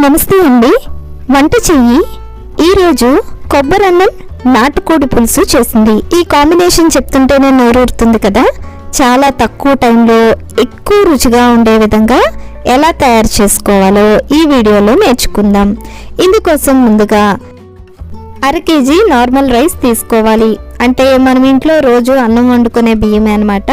నమస్తే అండి. వంట చెయ్యి. ఈరోజు కొబ్బరన్నం నాటుకోడి పులుసు చేసింది. ఈ కాంబినేషన్ చెప్తుంటేనే నోరూరుతుంది కదా. చాలా తక్కువ టైంలో ఎక్కువ రుచిగా ఉండే విధంగా ఎలా తయారు చేసుకోవాలో ఈ వీడియోలో నేర్చుకుందాం. ఇందుకోసం ముందుగా అర కేజీ నార్మల్ రైస్ తీసుకోవాలి. అంటే మనం ఇంట్లో రోజు అన్నం వండుకునే బియ్యమే అనమాట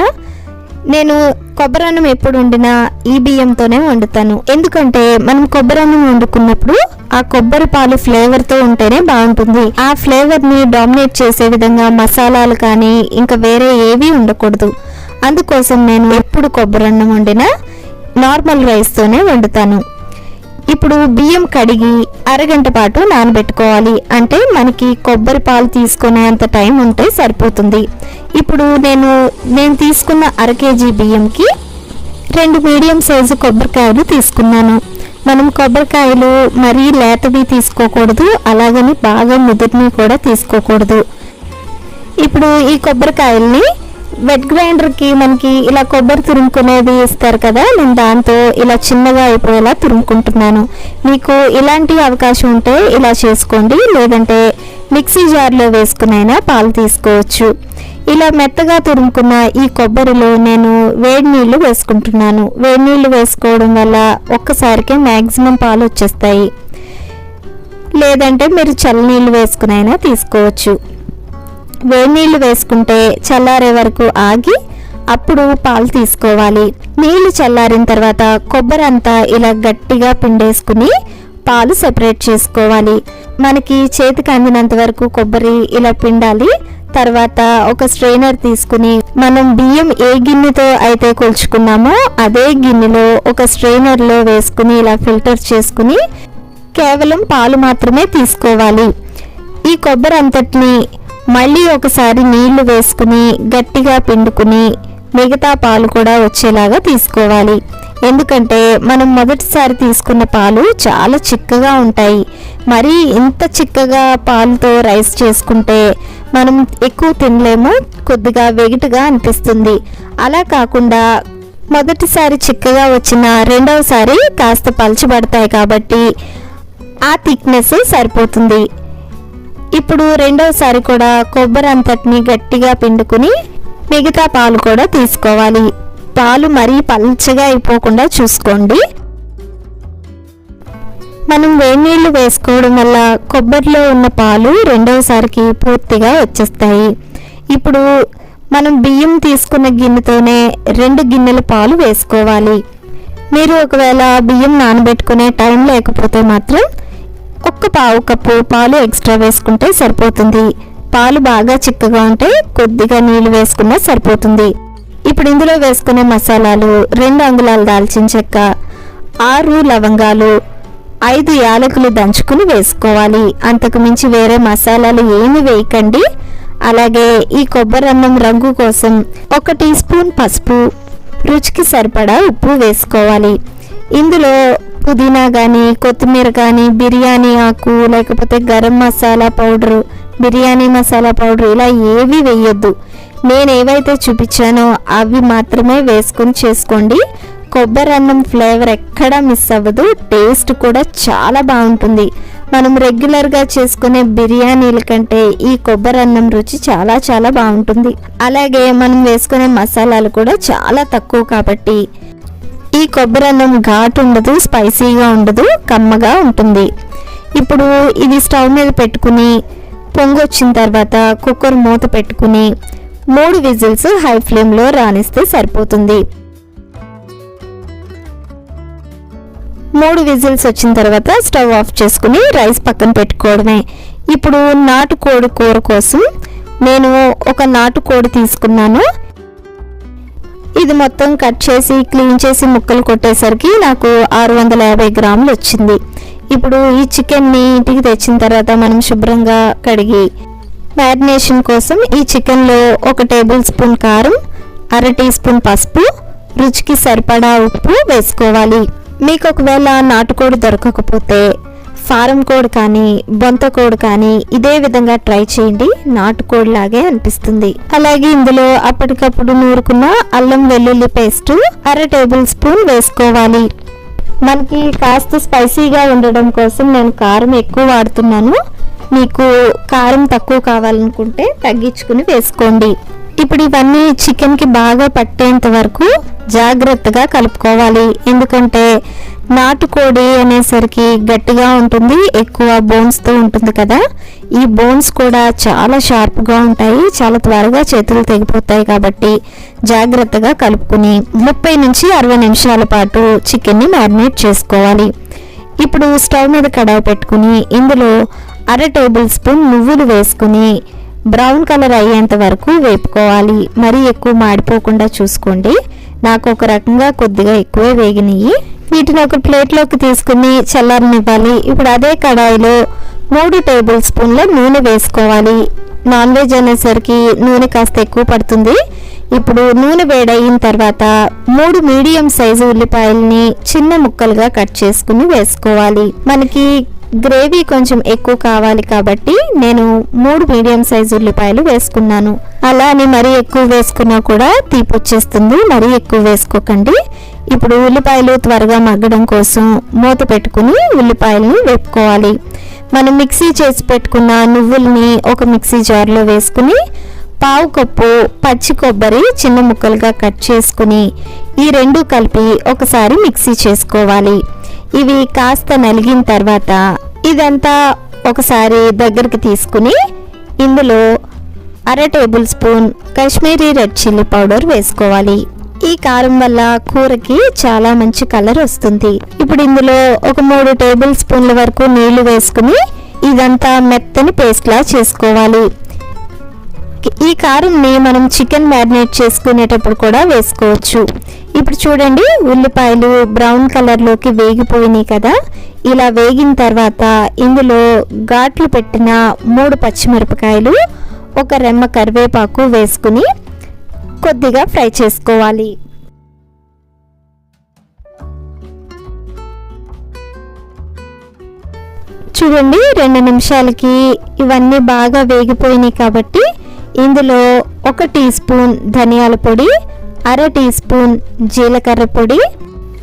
నేను కొబ్బరి అన్నం ఎప్పుడు వండినా ఈ బియ్యంతోనే వండుతాను. ఎందుకంటే మనం కొబ్బరి అన్నం వండుకున్నప్పుడు ఆ కొబ్బరి పాలు ఫ్లేవర్తో ఉంటేనే బాగుంటుంది. ఆ ఫ్లేవర్ని డామినేట్ చేసే విధంగా మసాలాలు కానీ ఇంకా వేరే ఏవి ఉండకూడదు. అందుకోసం నేను ఎప్పుడు కొబ్బరి అన్నం వండినా నార్మల్ రైస్తోనే వండుతాను. ఇప్పుడు బియ్యం కడిగి అరగంట పాటు నానబెట్టుకోవాలి. అంటే మనకి కొబ్బరి పాలు తీసుకునే అంత టైం ఉంటే సరిపోతుంది. ఇప్పుడు నేను నేను తీసుకున్న అర కేజీ బియ్యంకి రెండు మీడియం సైజు కొబ్బరికాయలు తీసుకున్నాను. మనం కొబ్బరికాయలు మరీ లేతవి తీసుకోకూడదు అలాగని బాగా ముదిరిని కూడా తీసుకోకూడదు. ఇప్పుడు ఈ కొబ్బరికాయల్ని వెట్ గ్రైండర్కి మనకి ఇలా కొబ్బరి తురుముకునేది ఇస్తారు కదా నేను దాంతో ఇలా చిన్నగా అయిపోయేలా తురుముకుంటున్నాను. మీకు ఇలాంటి అవకాశం ఉంటే ఇలా చేసుకోండి లేదంటే మిక్సీ జార్లో వేసుకునైనా పాలు తీసుకోవచ్చు. ఇలా మెత్తగా తురుముకున్న ఈ కొబ్బరిలో నేను వేడి నీళ్ళు వేసుకుంటున్నాను. వేడి నీళ్ళు వేసుకోవడం వల్ల ఒక్కసారికే మ్యాక్సిమం పాలు వచ్చేస్తాయి. లేదంటే మీరు చల్లనీళ్ళు వేసుకునైనా తీసుకోవచ్చు. వేడినీళ్ళు వేసుకుంటే చల్లారే వరకు ఆగి అప్పుడు పాలు తీసుకోవాలి. నీళ్ళు చల్లారిన తర్వాత కొబ్బరి అంతా ఇలా గట్టిగా పిండేసుకుని పాలు సెపరేట్ చేసుకోవాలి. మనకి చేతికి అందినంత వరకు కొబ్బరి ఇలా పిండాలి. తర్వాత ఒక స్ట్రైనర్ తీసుకుని మనం బియ్యం ఏ గిన్నెతో అయితే కొలుచుకున్నామో అదే గిన్నెలో ఒక స్ట్రైనర్లో వేసుకుని ఇలా ఫిల్టర్ చేసుకుని కేవలం పాలు మాత్రమే తీసుకోవాలి. ఈ కొబ్బరి అంతటిని మళ్ళీ ఒకసారి నీళ్ళు వేసుకుని గట్టిగా పిండుకుని మిగతా పాలు కూడా వచ్చేలాగా తీసుకోవాలి. ఎందుకంటే మనం మొదటిసారి తీసుకున్న పాలు చాలా చిక్కగా ఉంటాయి. మరి ఇంత చిక్కగా పాలతో రైస్ చేసుకుంటే మనం ఎక్కువ తినలేము కొద్దిగా వెగిటిగా అనిపిస్తుంది. అలా కాకుండా మొదటిసారి చిక్కగా వచ్చిన రెండవసారి కాస్త పలచబడతాయి కాబట్టి ఆ థిక్నెస్ సరిపోతుంది. ఇప్పుడు రెండవసారి కూడా కొబ్బరి అంతటిని గట్టిగా పిండుకుని మిగతా పాలు కూడా తీసుకోవాలి. పాలు మరీ పల్చగా అయిపోకుండా చూసుకోండి. మనం వేడి నీళ్ళు వేసుకోవడం వల్ల కొబ్బరిలో ఉన్న పాలు రెండవసారికి పూర్తిగా వచ్చేస్తాయి. ఇప్పుడు మనం బియ్యం తీసుకున్న గిన్నెతోనే రెండు గిన్నెల పాలు వేసుకోవాలి. మీరు ఒకవేళ బియ్యం నానబెట్టుకునే టైం లేకపోతే మాత్రం ఒక్క పావు కప్పు పాలు ఎక్స్ట్రా వేసుకుంటే సరిపోతుంది. పాలు బాగా చిక్కగా ఉంటే కొద్దిగా నీళ్ళు వేసుకున్నా సరిపోతుంది. ఇప్పుడు ఇందులో వేసుకునే మసాలాలు రెండు అంగుళాలు దాల్చిన చెక్క ఆరు లవంగాలు ఐదు యాలకులు దంచుకుని వేసుకోవాలి. అంతకు మించి వేరే మసాలాలు ఏమి వేయకండి. అలాగే ఈ కొబ్బరి అన్నం రంగు కోసం ఒక టీ స్పూన్ పసుపు రుచికి సరిపడా ఉప్పు వేసుకోవాలి. ఇందులో పుదీనా కానీ కొత్తిమీర కానీ బిర్యానీ ఆకు లేకపోతే గరం మసాలా పౌడరు బిర్యానీ మసాలా పౌడర్ ఇలా ఏవి వేయొద్దు నేను ఏవైతే చూపించానో అవి మాత్రమే వేసుకొని చేసుకోండి. కొబ్బరి అన్నం ఫ్లేవర్ ఎక్కడా మిస్ అవ్వదు. టేస్ట్ కూడా చాలా బాగుంటుంది. మనం రెగ్యులర్గా చేసుకునే బిర్యానీల కంటే ఈ కొబ్బరి అన్నం రుచి చాలా చాలా బాగుంటుంది. అలాగే మనం వేసుకునే మసాలాలు కూడా చాలా తక్కువ కాబట్టి ఈ కొబ్బరి అన్నం ఘాటు ఉండదు స్పైసీగా ఉండదు కమ్మగా ఉంటుంది. ఇప్పుడు ఇది స్టవ్ మీద పెట్టుకుని పొంగొచ్చిన తర్వాత కుక్కర్ మూత పెట్టుకుని మూడు విజిల్స్ హై ఫ్లేమ్లో రాణిస్తే సరిపోతుంది. మూడు విజిల్స్ వచ్చిన తర్వాత స్టవ్ ఆఫ్ చేసుకుని రైస్ పక్కన పెట్టుకోవడమే. ఇప్పుడు నాటుకోడి కూర కోసం నేను ఒక నాటుకోడి తీసుకున్నాను. ఇది మొత్తం కట్ చేసి క్లీన్ చేసి ముక్కలు కొట్టేసరికి నాకు ఆరు వందల యాభై గ్రాములు వచ్చింది. ఇప్పుడు ఈ చికెన్ని ఇంటికి తెచ్చిన తర్వాత మనం శుభ్రంగా కడిగి మ్యారినేషన్ కోసం ఈ చికెన్లో ఒక టేబుల్ స్పూన్ కారం అర టీ స్పూన్ పసుపు రుచికి సరిపడా ఉప్పు వేసుకోవాలి. మీకు ఒకవేళ నాటుకోడి దొరకకపోతే ఫారం కోడి కానీ బొంత కోడ్ కానీ ఇదే విధంగా ట్రై చేయండి. నాటుకోడి లాగే అనిపిస్తుంది. అలాగే ఇందులో అప్పటికప్పుడు నూరుకున్న అల్లం వెల్లుల్లి పేస్ట్ అర టేబుల్ స్పూన్ వేసుకోవాలి. మనకి కాస్త స్పైసీగా ఉండడం కోసం నేను కారం ఎక్కువ వాడుతున్నాను. మీకు కారం తక్కువ కావాలనుకుంటే తగ్గించుకుని వేసుకోండి. ఇప్పుడు ఇవన్నీ చికెన్కి బాగా పట్టేంత వరకు జాగ్రత్తగా కలుపుకోవాలి. ఎందుకంటే నాటుకోడి అనేసరికి గట్టిగా ఉంటుంది ఎక్కువ బోన్స్తో ఉంటుంది కదా. ఈ బోన్స్ కూడా చాలా షార్ప్గా ఉంటాయి చాలా త్వరగా చేతులు తెగిపోతాయి కాబట్టి జాగ్రత్తగా కలుపుకుని ముప్పై నుంచి అరవై నిమిషాల పాటు చికెన్ని మ్యారినేట్ చేసుకోవాలి. ఇప్పుడు స్టవ్ మీద కడాయి పెట్టుకుని ఇందులో అర టేబుల్ స్పూన్ నువ్వులు వేసుకుని బ్రౌన్ కలర్ అయ్యేంత వరకు వేపుకోవాలి. మరీ ఎక్కువ మాడిపోకుండా చూసుకోండి. నాకు ఒక రకంగా కొద్దిగా ఎక్కువే వేగినాయి వీటిని ఒక ప్లేట్లోకి తీసుకుని చల్లారనివ్వాలి. ఇప్పుడు అదే కడాయిలో మూడు టేబుల్ స్పూన్ల నూనె వేసుకోవాలి. నాన్ వెజ్ అనేసరికి నూనె కాస్త ఎక్కువ పడుతుంది. ఇప్పుడు నూనె వేడయిన తర్వాత మూడు మీడియం సైజు ఉల్లిపాయల్ని చిన్న ముక్కలుగా కట్ చేసుకుని వేసుకోవాలి. మనకి గ్రేవీ కొంచెం ఎక్కువ కావాలి కాబట్టి నేను మూడు మీడియం సైజు ఉల్లిపాయలు వేసుకున్నాను. అలా అని మరీ ఎక్కువ వేసుకున్నా కూడా తీపి వచ్చేస్తుంది. మరీ ఎక్కువ వేసుకోకండి. ఇప్పుడు ఉల్లిపాయలు త్వరగా మగ్గడం కోసం మూత పెట్టుకుని ఉల్లిపాయలను వేపుకోవాలి. మనం మిక్సీ చేసి పెట్టుకున్న నువ్వుల్ని ఒక మిక్సీ జార్లో వేసుకుని పావు కప్పు పచ్చి కొబ్బరి చిన్న ముక్కలుగా కట్ చేసుకుని ఈ రెండు కలిపి ఒకసారి మిక్సీ చేసుకోవాలి. ఇవి కాస్త నలిగిన తర్వాత ఇదంతా ఒకసారి దగ్గరికి తీసుకుని ఇందులో అర tablespoon Kashmiri red chilli powder వేసుకోవాలి. ఈ కారం వల్ల కూరకి చాలా మంచి కలర్ వస్తుంది. ఇప్పుడు ఇందులో ఒక మూడు టేబుల్ స్పూన్ల వరకు నీళ్ళు వేసుకుని ఇదంతా మెత్తని పేస్ట్లా చేసుకోవాలి. ఈ కారంని మనం చికెన్ మ్యారినేట్ చేసుకునేటప్పుడు కూడా వేసుకోవచ్చు. ఇప్పుడు చూడండి ఉల్లిపాయలు బ్రౌన్ కలర్లోకి వేగిపోయినాయి కదా. ఇలా వేగిన తర్వాత ఇందులో ఘాట్లు పెట్టిన మూడు పచ్చిమిరపకాయలు ఒక రెమ్మ కరివేపాకు వేసుకుని కొద్దిగా ఫ్రై చేసుకోవాలి. చూడండి రెండు నిమిషాలకి ఇవన్నీ బాగా వేగిపోయినాయి కాబట్టి ఇందులో ఒక టీ స్పూన్ ధనియాల పొడి అర టీ స్పూన్ జీలకర్ర పొడి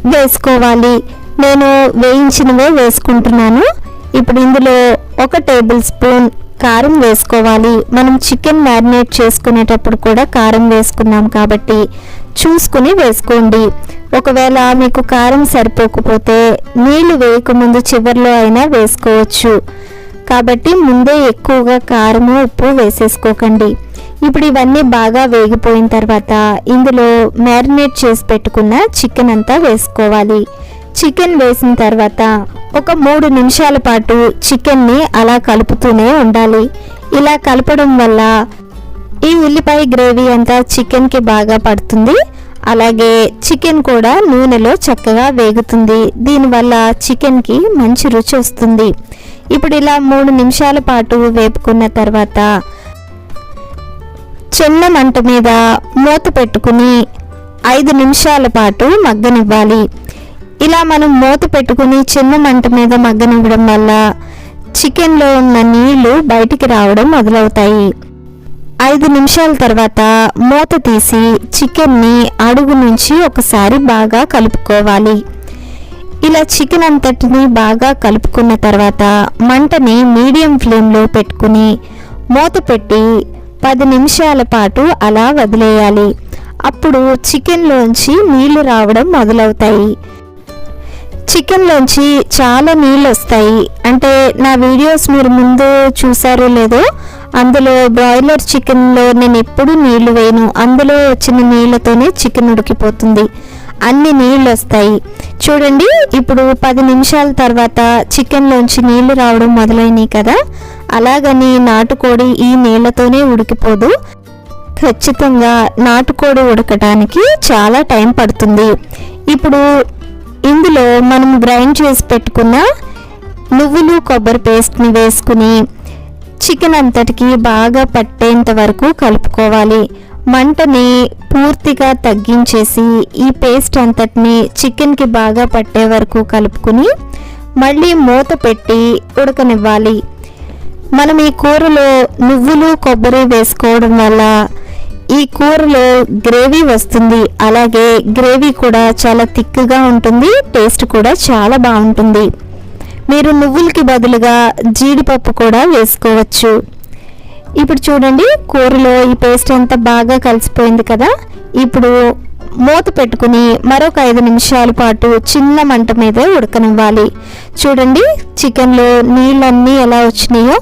వేసుకోవాలి. నేను వేయించినవే వేసుకుంటున్నాను. ఇప్పుడు ఇందులో ఒక టేబుల్ స్పూన్ కారం వేసుకోవాలి. మనం చికెన్ మ్యారినేట్ చేసుకునేటప్పుడు కూడా కారం వేసుకున్నాం కాబట్టి చూసుకుని వేసుకోండి. ఒకవేళ మీకు కారం సరిపోకపోతే నీళ్ళు వేయకముందు చివరిలో అయినా వేసుకోవచ్చు. కాబట్టి ముందే ఎక్కువగా కారము ఉప్పు వేసేసుకోకండి. ఇప్పుడు ఇవన్నీ బాగా వేగిపోయిన తర్వాత ఇందులో మ్యారినేట్ చేసి పెట్టుకున్న చికెన్ అంతా వేసుకోవాలి. చికెన్ వేసిన తర్వాత ఒక మూడు నిమిషాల పాటు చికెన్ని అలా కలుపుతూనే ఉండాలి. ఇలా కలపడం వల్ల ఈ ఉల్లిపాయ గ్రేవీ అంతా చికెన్కి బాగా పడుతుంది. అలాగే చికెన్ కూడా నూనెలో చక్కగా వేగుతుంది. దీనివల్ల చికెన్కి మంచి రుచి వస్తుంది. ఇప్పుడు ఇలా మూడు నిమిషాల పాటు వేపుకున్న తర్వాత చిన్న మంట మీద మూత పెట్టుకుని ఐదు నిమిషాల పాటు మగ్గనివ్వాలి. ఇలా మనం మూత పెట్టుకుని చిన్న మంట మీద మగ్గనివ్వడం వల్ల చికెన్లో ఉన్న నీళ్ళు బయటికి రావడం మొదలవుతాయి. ఐదు నిమిషాల తర్వాత మూత తీసి చికెన్ని అడుగు నుంచి ఒకసారి బాగా కలుపుకోవాలి. ఇలా చికెన్ అంతటిని బాగా కలుపుకున్న తర్వాత మంటని మీడియం ఫ్లేమ్లో పెట్టుకుని మూత పెట్టి పది నిమిషాల పాటు అలా వదిలేయాలి. అప్పుడు చికెన్లోంచి నీళ్ళు రావడం మొదలవుతాయి. చికెన్లోంచి చాలా నీళ్ళు వస్తాయి అంటే నా వీడియోస్ మీరు ముందు చూసారో లేదో అందులో బ్రాయిలర్ చికెన్లో నేను ఎప్పుడు నీళ్ళు వేయను. అందులో వచ్చిన నీళ్ళతోనే చికెన్ ఉడికిపోతుంది. అన్ని నీళ్ళు వస్తాయి చూడండి ఇప్పుడు పది నిమిషాల తర్వాత చికెన్లోంచి నీళ్ళు రావడం మొదలైనవి కదా. అలాగని నాటుకోడి ఈ నీళ్ళతోనే ఉడికిపోదు. ఖచ్చితంగా నాటుకోడి ఉడకటానికి చాలా టైం పడుతుంది. ఇప్పుడు ఇందులో మనం గ్రైండ్ చేసి పెట్టుకున్న నువ్వులు కొబ్బరి పేస్ట్ని వేసుకుని చికెన్ అంతటికి బాగా పట్టేంత వరకు కలుపుకోవాలి. మంటని పూర్తిగా తగ్గించేసి ఈ పేస్ట్ అంతటిని చికెన్కి బాగా పట్టే వరకు కలుపుకుని మళ్ళీ మూత పెట్టి ఉడకనివ్వాలి. మనం ఈ కూరలో నువ్వులు కొబ్బరి వేసుకోవడం వల్ల ఈ కూరలో గ్రేవీ వస్తుంది. అలాగే గ్రేవీ కూడా చాలా థిక్గా ఉంటుంది టేస్ట్ కూడా చాలా బాగుంటుంది. మీరు నువ్వులకి బదులుగా జీడిపప్పు కూడా వేసుకోవచ్చు. ఇప్పుడు చూడండి కూరలో ఈ పేస్ట్ అంతా బాగా కలిసిపోయింది కదా. ఇప్పుడు మూత పెట్టుకుని మరొక ఐదు నిమిషాల పాటు చిన్న మంట మీద ఉడకనివ్వాలి. చూడండి చికెన్లో నీళ్ళన్నీ ఎలా వచ్చినాయో.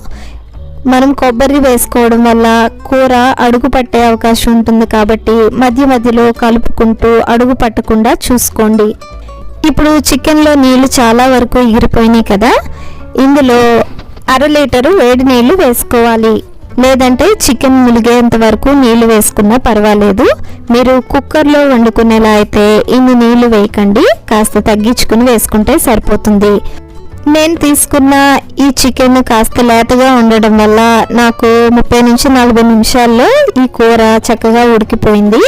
మనం కొబ్బరి వేసుకోవడం వల్ల కూర అడుగు పట్టే అవకాశం ఉంటుంది కాబట్టి మధ్య మధ్యలో కలుపుకుంటూ అడుగు పట్టకుండా చూసుకోండి. ఇప్పుడు చికెన్లో నీళ్ళు చాలా వరకు ఎగిరిపోయినాయి కదా. ఇందులో అర లీటరు వేడి నీళ్ళు వేసుకోవాలి. లేదంటే చికెన్ ములిగేంత వరకు నీళ్ళు వేసుకున్నా పర్వాలేదు. మీరు కుక్కర్లో వండుకునేలా అయితే ఇన్ని నీళ్ళు వేయకండి. కాస్త తగ్గించుకుని వేసుకుంటే సరిపోతుంది. నేను తీసుకున్న ఈ చికెన్ కాస్త లేతగా ఉండడం వల్ల నాకు ముప్పై నుంచి నలభై నిమిషాల్లో ఈ కూర చక్కగా ఉడికిపోయింది.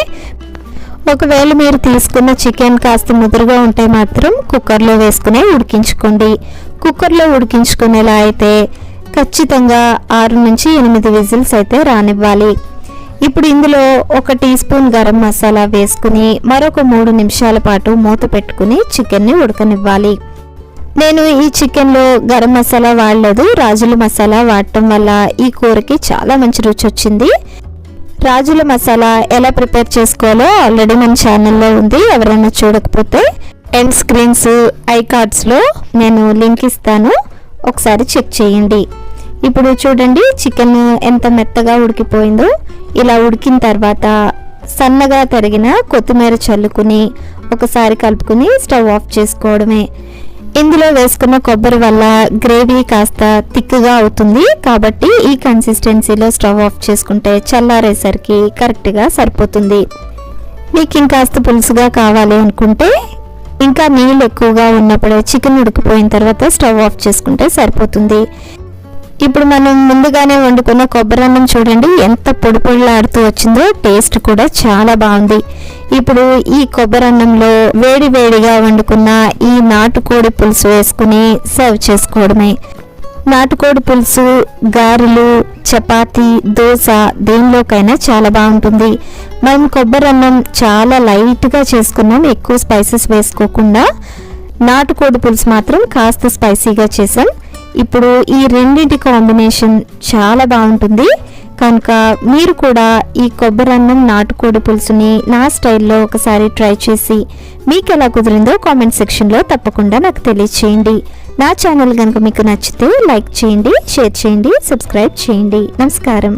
ఒకవేళ మీరు తీసుకున్న చికెన్ కాస్త ముదురుగా ఉంటే మాత్రం కుక్కర్లో వేసుకుని ఉడికించుకోండి. కుక్కర్లో ఉడికించుకునేలా అయితే ఖచ్చితంగా ఆరు నుంచి ఎనిమిది విజిల్స్ అయితే రానివ్వాలి. ఇప్పుడు ఇందులో ఒక టీ స్పూన్ గరం మసాలా వేసుకుని మరొక మూడు నిమిషాల పాటు మూత పెట్టుకుని చికెన్ని ఉడకనివ్వాలి. నేను ఈ చికెన్లో గరం మసాలా వాడలేదు. రాజుల మసాలా వాడటం వల్ల ఈ కూరకి చాలా మంచి రుచి వచ్చింది. రాజుల మసాలా ఎలా ప్రిపేర్ చేసుకోవాలో ఆల్రెడీ మన ఛానల్లో ఉంది. ఎవరైనా చూడకపోతే ఎండ్ స్క్రీన్స్ ఐ కార్డ్స్లో నేను లింక్ ఇస్తాను. ఒకసారి చెక్ చేయండి. ఇప్పుడు చూడండి చికెన్ ఎంత మెత్తగా ఉడికిపోయిందో. ఇలా ఉడికిన తర్వాత సన్నగా తరిగిన కొత్తిమీర చల్లుకుని ఒకసారి కలుపుకుని స్టవ్ ఆఫ్ చేసుకోవడమే. ఇందులో వేసుకున్న కొబ్బరి వల్ల గ్రేవీ కాస్త థిక్గా అవుతుంది. కాబట్టి ఈ కన్సిస్టెన్సీలో స్టవ్ ఆఫ్ చేసుకుంటే చల్లారేసరికి కరెక్ట్గా సరిపోతుంది. మీకు ఇంకాస్త పులుసుగా కావాలి అనుకుంటే ఇంకా నీళ్ళు ఎక్కువగా ఉన్నప్పుడే చికెన్ ఉడికిపోయిన తర్వాత స్టవ్ ఆఫ్ చేసుకుంటే సరిపోతుంది. ఇప్పుడు మనం ముందుగానే వండుకున్న కొబ్బరి అన్నం చూడండి ఎంత పొడి పొడిలాడుతూ వచ్చిందో టేస్ట్ కూడా చాలా బాగుంది. ఇప్పుడు ఈ కొబ్బరి అన్నంలో వేడి వేడిగా వండుకున్న ఈ నాటుకోడి పులుసు వేసుకుని సర్వ్ చేసుకోవడమే. నాటుకోడి పులుసు గారెలు చపాతి దోశ దేనిలోకైనా చాలా బాగుంటుంది. మనం కొబ్బరి అన్నం చాలా లైట్గా చేసుకున్నాం. ఎక్కువ స్పైసెస్ వేసుకోకుండా నాటుకోడి పులుసు మాత్రం కాస్త స్పైసీగా చేసాం ఇప్పుడు ఈ రెండింటి కాంబినేషన్ చాలా బాగుంటుంది. కనుక మీరు కూడా ఈ కొబ్బరన్నం నాటుకోడి పులుసుని నా స్టైల్లో ఒకసారి ట్రై చేసి మీకు ఎలా కుదిరిందో కామెంట్ సెక్షన్లో తప్పకుండా నాకు తెలియచేయండి. నా ఛానల్ కనుక మీకు నచ్చితే లైక్ చేయండి షేర్ చేయండి సబ్స్క్రైబ్ చేయండి. నమస్కారం.